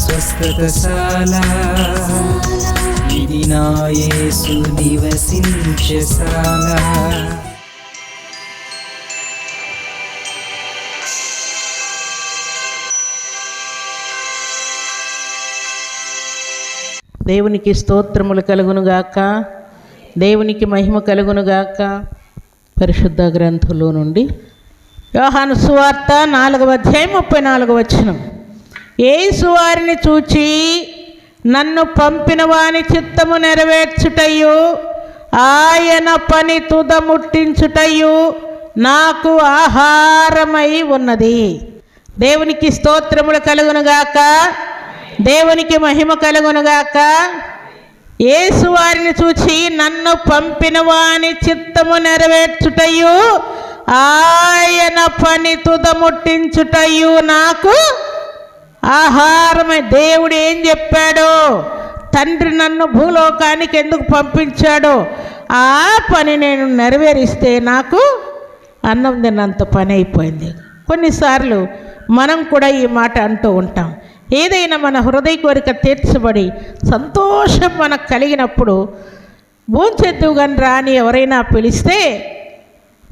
స్వస్థతశాల. ఇది నా యేసు నివసించశాల దేవునికి స్తోత్రములు కలుగునుగాక దేవునికి మహిమ కలుగునుగాక పరిశుద్ధ గ్రంథంలో నుండి యోహాను సువార్త నాలుగవ అధ్యాయం ముప్పై నాలుగవ వచనం. ఏసువారిని చూచి నన్ను పంపిన వాని చిత్తము నెరవేర్చుటయు ఆయన పని తుదముట్టించుటయు నాకు ఆహారమై ఉన్నది. దేవునికి స్తోత్రములు కలుగునుగాక దేవునికి మహిమ కలుగునుగాక యేసు వారిని చూచి నన్ను పంపిన వాని చిత్తము నెరవేర్చుటయు ఆయన పని తుదముట్టించుటయు నాకు ఆహారమే. దేవుడు ఏం చెప్పాడో? తండ్రి నన్ను భూలోకానికి ఎందుకు పంపించాడో? ఆ పని నేను నెరవేరిస్తే నాకు అన్నం తిన్నంత పని అయిపోయింది. కొన్నిసార్లు మనం కూడా ఈ మాట అంటూ ఉంటాం. ఏదైనా మన హృదయ కోరిక తీర్చబడి సంతోషం మనకు కలిగినప్పుడు భూంచెద్దువు కానీ రాని ఎవరైనా పిలిస్తే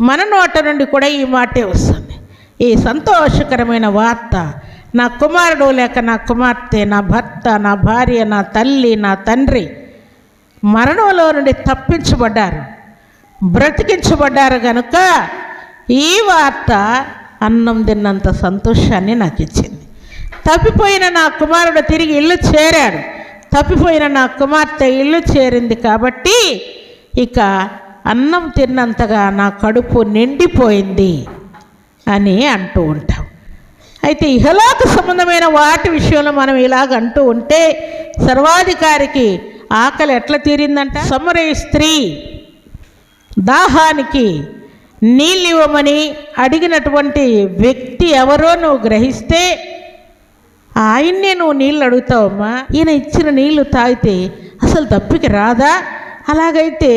మన నోట నుండి కూడా ఈ మాటే వస్తుంది. ఈ సంతోషకరమైన వార్త నా కుమారుడు లేక నా కుమార్తె నా భర్త నా భార్య నా తల్లి నా తండ్రి మరణంలో నుండి తప్పించబడ్డారు. బ్రతికించబడ్డారు కనుక ఈ వార్త అన్నం తిన్నంత సంతోషాన్ని నాకు ఇచ్చింది తప్పిపోయిన నా కుమారుడు తిరిగి ఇల్లు చేరాడు. తప్పిపోయిన నా కుమార్తె ఇల్లు చేరింది కాబట్టి ఇక అన్నం తిన్నంతగా నా కడుపు నిండిపోయింది అని అంటూ ఉంటాను అయితే ఇహలోక సంబంధమైన వాటి విషయంలో మనం ఇలాగ అంటూ ఉంటే సర్వాధికారికి ఆకలి ఎట్లా తీరిందంట? సమరే స్త్రీ దాహానికి నీళ్ళు ఇవ్వమని అడిగినటువంటి వ్యక్తి ఎవరో నువ్వు గ్రహిస్తే ఆయన్నే నువ్వు నీళ్ళు అడుగుతావమ్మా ఈయన ఇచ్చిన నీళ్ళు తాగితే అసలు తప్పికి రాదా? అలాగైతే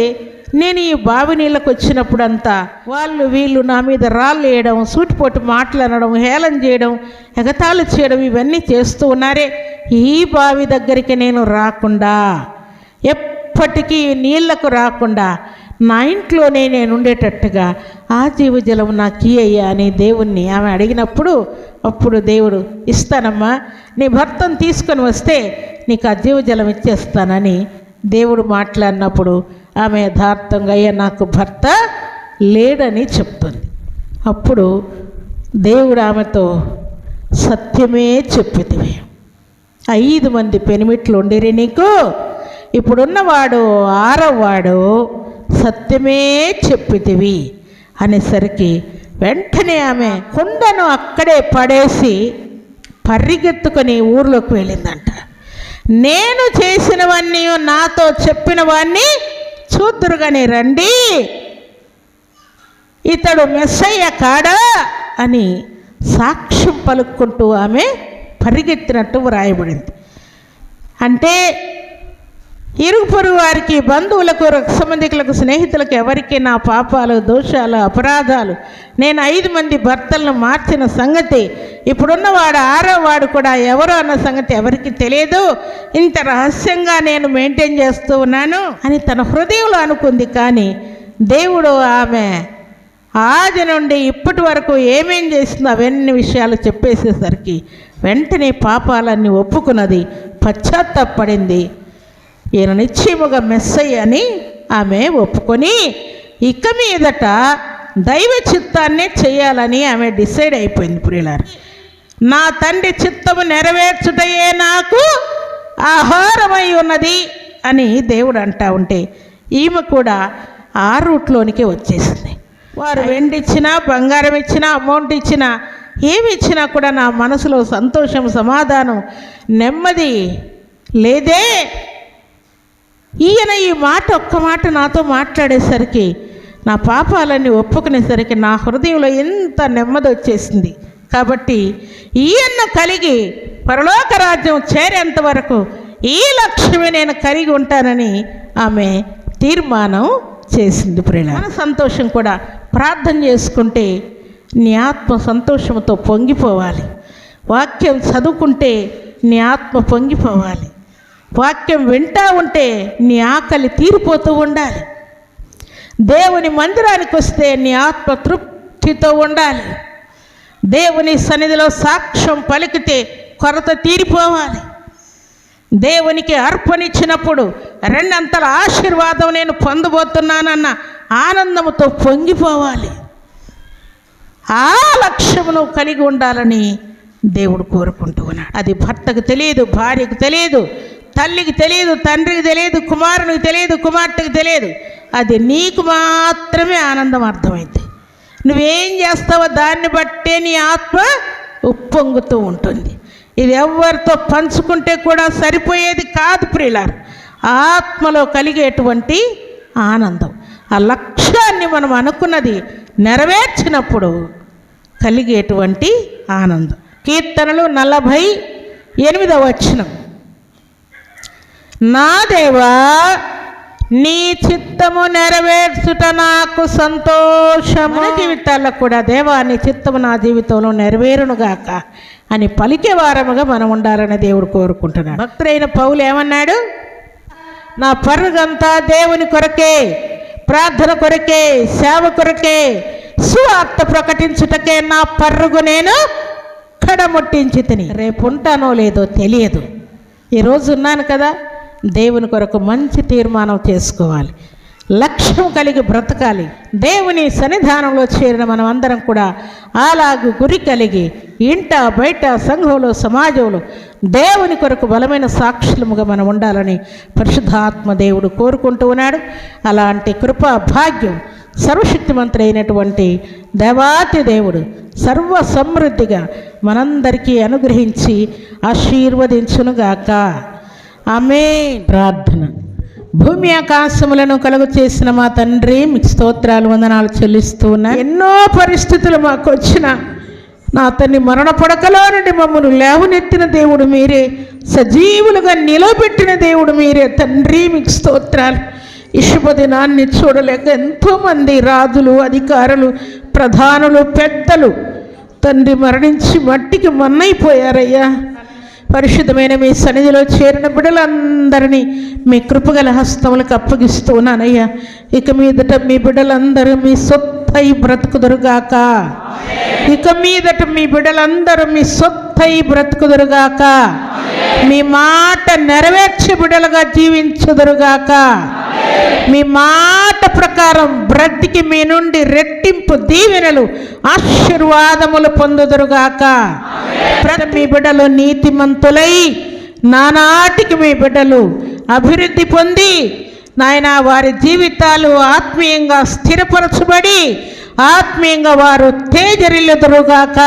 నేను ఈ బావి నీళ్ళకు వచ్చినప్పుడంతా వాళ్ళు వీళ్ళు నా మీద రాళ్ళు వేయడం సూటిపోటు మాట్లాడడం హేళన చేయడం ఎగతాళి చేయడం ఇవన్నీ చేస్తూ ఉన్నారే. ఈ బావి దగ్గరికి నేను రాకుండా ఎప్పటికీ నీళ్ళకు రాకుండా నా ఇంట్లోనే నేను ఉండేటట్టుగా ఆ జీవజలం నాకు అయ్యా అని దేవుణ్ణి ఆమె అడిగినప్పుడు అప్పుడు దేవుడు ఇస్తానమ్మా నీ భర్తను తీసుకొని వస్తే నీకు ఆ జీవజలం ఇచ్చేస్తానని దేవుడు మాట్లాడినప్పుడు ఆమె యథార్థంగా అయ్యా నాకు భర్త లేడని చెప్తుంది. అప్పుడు దేవుడు ఆమెతో సత్యమే చెప్పితివి. ఐదు మంది పెనిమిట్లు ఉండిరి నీకు. ఇప్పుడున్నవాడు ఆరవవాడు సత్యమే చెప్పితివి. అనేసరికి వెంటనే ఆమె కుండను అక్కడే పడేసి పరిగెత్తుకొని ఊర్లోకి వెళ్ళిందంట. నేను చేసినవన్నీ నాతో చెప్పినవన్నీ చూద్దురుగానే రండి. ఇతడు మెస్సయ్య కాడా అని సాక్ష్యం పలుక్కుంటూ ఆమె పరిగెత్తినట్టు వ్రాయబడింది. అంటే ఇరుగు పొరుగు వారికి బంధువులకు రక్త సంబంధికులకు స్నేహితులకు ఎవరికి నా పాపాలు దోషాలు అపరాధాలు నేను ఐదు మంది భర్తలను మార్చిన సంగతి ఇప్పుడున్నవాడు ఆరో వాడు కూడా ఎవరు అన్న సంగతి ఎవరికి తెలియదు. ఇంత రహస్యంగా నేను మెయింటైన్ చేస్తూ ఉన్నాను అని తన హృదయంలో అనుకుంది. కానీ దేవుడు ఆమె ఆది నుండి ఇప్పటి వరకు ఏమేం చేసిందో అవన్నీ విషయాలు చెప్పేసేసరికి వెంటనే పాపాలన్నీ ఒప్పుకున్నది పశ్చాత్తాపడింది. ఈయన నిశ్చయముగా మెస్సయ్య అని ఆమె ఒప్పుకొని ఇక మీదట దైవ చిత్తాన్నే చేయాలని ఆమె డిసైడ్ అయిపోయింది ప్రియులారు. నా తండ్రి చిత్తము నెరవేర్చుటయే నాకు ఆహారమై ఉన్నది అని దేవుడు అంటా ఉంటే ఈమె కూడా ఆ రూట్లోనికి వచ్చేసింది. వారు వెండి ఇచ్చినా బంగారం ఇచ్చినా అమౌంట్ ఇచ్చినా ఏమి ఇచ్చినా కూడా నా మనసులో సంతోషం సమాధానం నెమ్మది లేదే. ఈయన ఈ మాట ఒక్క మాట నాతో మాట్లాడేసరికి నా పాపాలన్నీ ఒప్పుకునేసరికి నా హృదయంలో ఎంత నెమ్మది వచ్చేసింది. కాబట్టి ఈయన్ను కలిగి పరలోక రాజ్యం చేరేంత వరకు ఈ లక్ష్యమే నేను కలిగి ఉంటానని ఆమె తీర్మానం చేసింది ప్రియుల మన సంతోషం కూడా ప్రార్థన చేసుకుంటే నీ ఆత్మ సంతోషంతో పొంగిపోవాలి. వాక్యం చదువుకుంటే నీ ఆత్మ పొంగిపోవాలి. వాక్యం వింటా ఉంటే నీ ఆకలి తీరిపోతూ ఉండాలి. దేవుని మందిరానికి వస్తే నీ ఆత్మ తృప్తితో ఉండాలి. దేవుని సన్నిధిలో సాక్ష్యం పలికితే కొరత తీరిపోవాలి. దేవునికి అర్పణిచ్చినప్పుడు రెండంతల ఆశీర్వాదం నేను పొందబోతున్నానన్న ఆనందముతో పొంగిపోవాలి. ఆ లక్ష్యమును కలిగి ఉండాలని దేవుడు కోరుకుంటూ ఉన్నాడు. అది భర్తకు తెలియదు భార్యకు తెలియదు తల్లికి తెలియదు తండ్రికి తెలియదు కుమారునికి తెలియదు కుమార్తెకి తెలియదు. అది నీకు మాత్రమే ఆనందం అర్థమైంది. నువ్వేం చేస్తావో దాన్ని బట్టే నీ ఆత్మ ఉప్పొంగుతూ ఉంటుంది. ఇది ఎవరితో పంచుకుంటే కూడా సరిపోయేది కాదు ప్రియులారు. ఆత్మలో కలిగేటువంటి ఆనందం. ఆ లక్ష్యాన్ని మనం అనుకున్నది నెరవేర్చినప్పుడు కలిగేటువంటి ఆనందం. కీర్తనలు నలభై ఎనిమిదవ వచనం. నా దేవా నీ చిత్తము నెరవేర్చుట నాకు సంతోషము. మన జీవితాల్లో కూడా దేవా నీ చిత్తము నా జీవితంలో నెరవేరునుగాక అని పలికే వారముగా మనం ఉండాలని దేవుడు కోరుకుంటున్నాడు. భక్తుడైన పౌలు ఏమన్నాడు? నా పరుగంతా దేవుని కొరకే ప్రార్థన కొరకే సేవ కొరకే సువార్త ప్రకటించుటకే నా పర్రుగు నేను కడముట్టించి తిని. రేపు ఉంటానో లేదో తెలియదు. ఈరోజు ఉన్నాను కదా దేవుని కొరకు మంచి తీర్మానం చేసుకోవాలి. లక్ష్యం కలిగి బ్రతకాలి. దేవుని సన్నిధానంలో చేరిన మనం అందరం కూడా అలాగు గురి కలిగి ఇంట బయట సంఘంలో సమాజంలో దేవుని కొరకు బలమైన సాక్షులముగా మనం ఉండాలని పరిశుద్ధాత్మ దేవుడు కోరుకుంటూ ఉన్నాడు. అలాంటి కృపా భాగ్యం సర్వశక్తిమంతుడు అయినటువంటి దేవాతి దేవుడు సర్వ సమృద్ధిగా మనందరికీ అనుగ్రహించి ఆశీర్వదించునుగాక. ఆమె ప్రార్థన. భూమి ఆకాశములను కలుగు చేసిన మా తండ్రి మీకు స్తోత్రాలు వందనాలు చెల్లిస్తూ ఉన్నా ఎన్నో పరిస్థితులు మాకు వచ్చిన నా తన్ని మరణ పడకలో నుండి మమ్మల్ని లేవనెత్తిన దేవుడు మీరే సజీవులుగా నిలబెట్టిన దేవుడు మీరే తండ్రి మీకు స్తోత్రాలు. ఇషుపదినాన్ని చూడలేక ఎంతోమంది రాజులు అధికారులు ప్రధానులు పెద్దలు తండ్రి మరణించి మట్టికి మన్నైపోయారయ్యా. పరిశుద్ధమైన మీ సన్నిధిలో చేరిన బిడ్డలందరినీ మీ కృపగల హస్తములకు అప్పగిస్తూ ఉన్నానయ్యా ఇక మీదట మీ బిడ్డలందరూ మీ సొత్తై బ్రతుకుదురుగాక. ఇక మీదట మీ బిడ్డలందరూ మీ సొత్తై బ్రతుకుదురుగాక. మీ మాట నెరవేర్చే బిడ్డలుగా జీవించుదురుగాక. మీ మాట ప్రకారం బ్రతికి మీ నుండి రెట్టింపు దీవెనలు ఆశీర్వాదములు పొందుదురుగాక. ప్రతి మీ బిడ్డలు నీతిమంతులై నానాటికి మీ బిడ్డలు అభివృద్ధి పొంది నాయన వారి జీవితాలు ఆత్మీయంగా స్థిరపరచబడి ఆత్మీయంగా వారు తేజరిల్లుదురుగాక.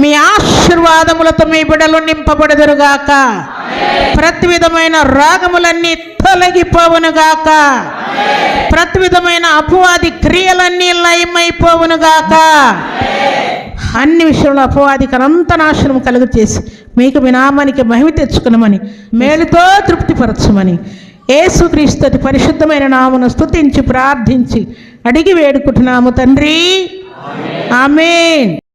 మీ ఆశీర్వాదములతో మీ బిడ్డలు నింపబడదురుగాక. ప్రతి విధమైన రాగములన్నీ తొలగిపోవునుగాక. ప్రతి విధమైన అపవాది క్రియలన్నీ లయమైపోవునుగాక. అన్ని విషయంలో అపవాదికి అనంత నాశనం కలుగు చేసి మీకు మీ నామానికి మహిమ తెచ్చుకునమని మేలుతో తృప్తిపరచమని యేసుక్రీస్తు పరిశుద్ధమైన నామును స్తుతించి ప్రార్థించి అడిగి వేడుకుంటున్నాము తండ్రి. ఆమెన్.